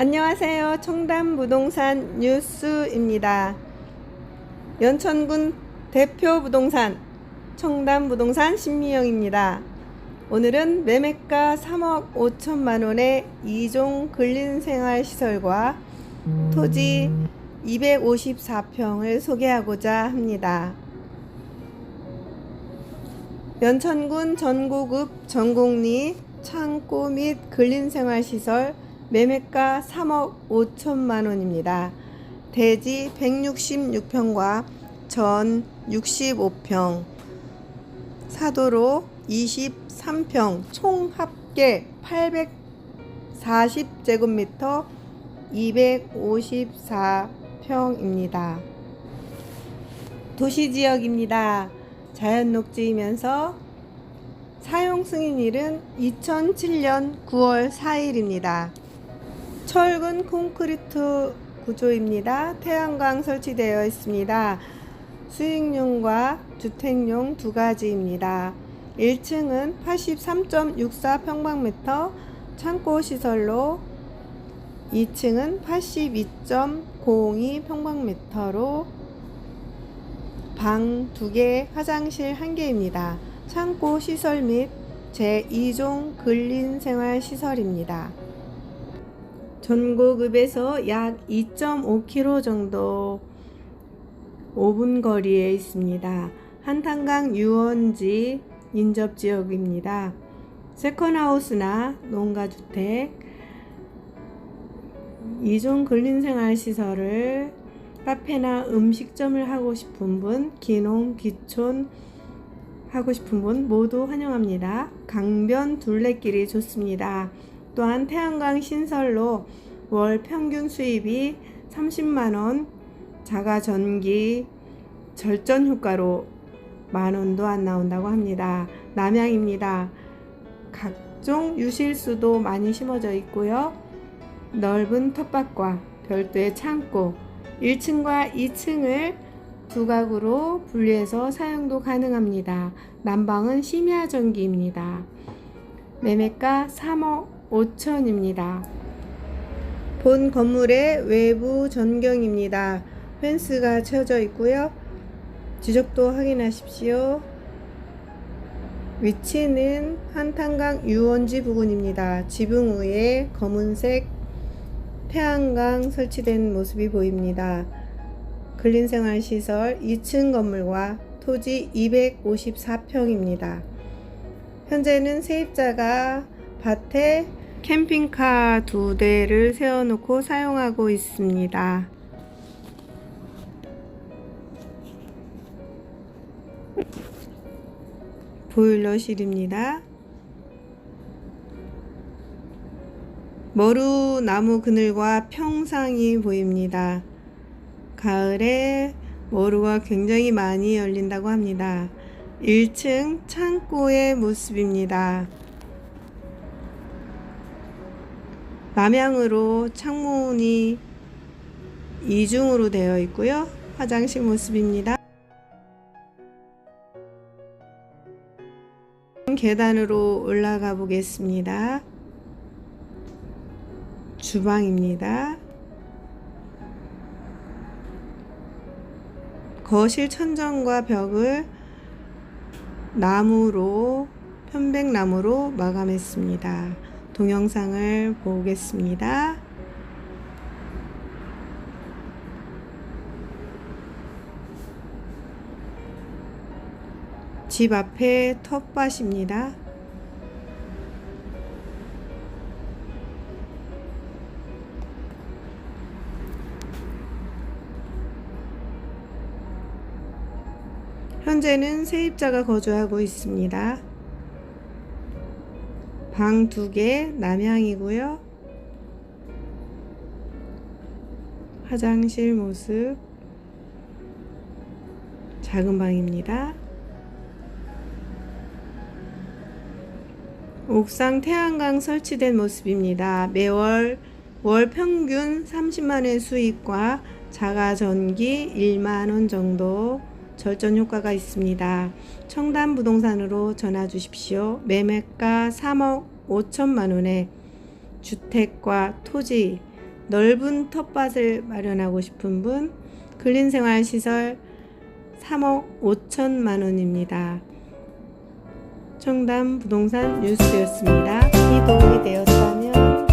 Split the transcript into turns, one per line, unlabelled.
안녕하세요. 청담 부동산 뉴스입니다. 연천군 대표 부동산 청담 부동산 신미영입니다. 오늘은 매매가 3억 5천만 원의 2종 근린생활시설과 토지 254평을 소개하고자 합니다. 연천군 전고급 전곡리 창고 및 근린생활시설 매매가 3억 5천만 원입니다. 대지 166평과 전 65평, 사도로 23평, 총 합계 840제곱미터 254평입니다. 도시지역입니다. 자연녹지이면서 사용 승인일은 2007년 9월 4일입니다. 철근 콘크리트 구조입니다. 태양광 설치되어 있습니다. 수익용과 주택용 두 가지입니다. 1층은 83.64 평방미터 창고 시설로 2층은 82.02 평방미터로 방 2개, 화장실 1개입니다. 창고 시설 및 제2종 근린생활 시설입니다. 전고급에서 약 2.5km 정도 5분 거리에 있습니다. 한탄강 유원지 인접 지역입니다. 세컨하우스나 농가주택, 2종 근린생활 시설을 카페나 음식점을 하고 싶은 분, 기농, 기촌 하고 싶은 분 모두 환영합니다. 강변 둘레길이 좋습니다. 또한 태양광 신설로 월 평균 수입이 30만원, 자가 전기 절전 효과로 만원도 안 나온다고 합니다. 남양입니다. 각종 유실수도 많이 심어져 있고요. 넓은 텃밭과 별도의 창고, 1층과 2층을 두 가구로 분리해서 사용도 가능합니다. 난방은 심야 전기입니다. 매매가 3억 5천입니다. 본 건물의 외부 전경입니다. 펜스가 쳐져 있고요. 지적도 확인하십시오. 위치는 한탄강 유원지 부근입니다. 지붕 위에 검은색 태양광 설치된 모습이 보입니다. 근린생활시설 2층 건물과 토지 254평입니다. 현재는 세입자가 밭에 캠핑카 두 대를 세워놓고 사용하고 있습니다. 보일러실입니다. 머루 나무 그늘과 평상이 보입니다. 가을에 머루가 굉장히 많이 열린다고 합니다. 1층 창고의 모습입니다. 남향으로 창문이 이중으로 되어 있고요. 화장실 모습입니다. 계단으로 올라가 보겠습니다. 주방입니다. 거실 천정과 벽을 나무로 편백나무로 마감했습니다. 동영상을 보겠습니다. 집 앞에 텃밭입니다. 현재는 세입자가 거주하고 있습니다. 방 두 개, 남향이고요. 화장실 모습, 작은 방입니다. 옥상 태양광 설치된 모습입니다. 매월 월 평균 30만원 수익과 자가 전기 1만원 정도 절전 효과가 있습니다. 청담 부동산으로 전화 주십시오. 매매가 3억 5천만 원에 주택과 토지 넓은 텃밭을 마련하고 싶은 분 근린생활시설 3억 5천만 원입니다. 청담 부동산 뉴스였습니다. 이 도움이 되었다면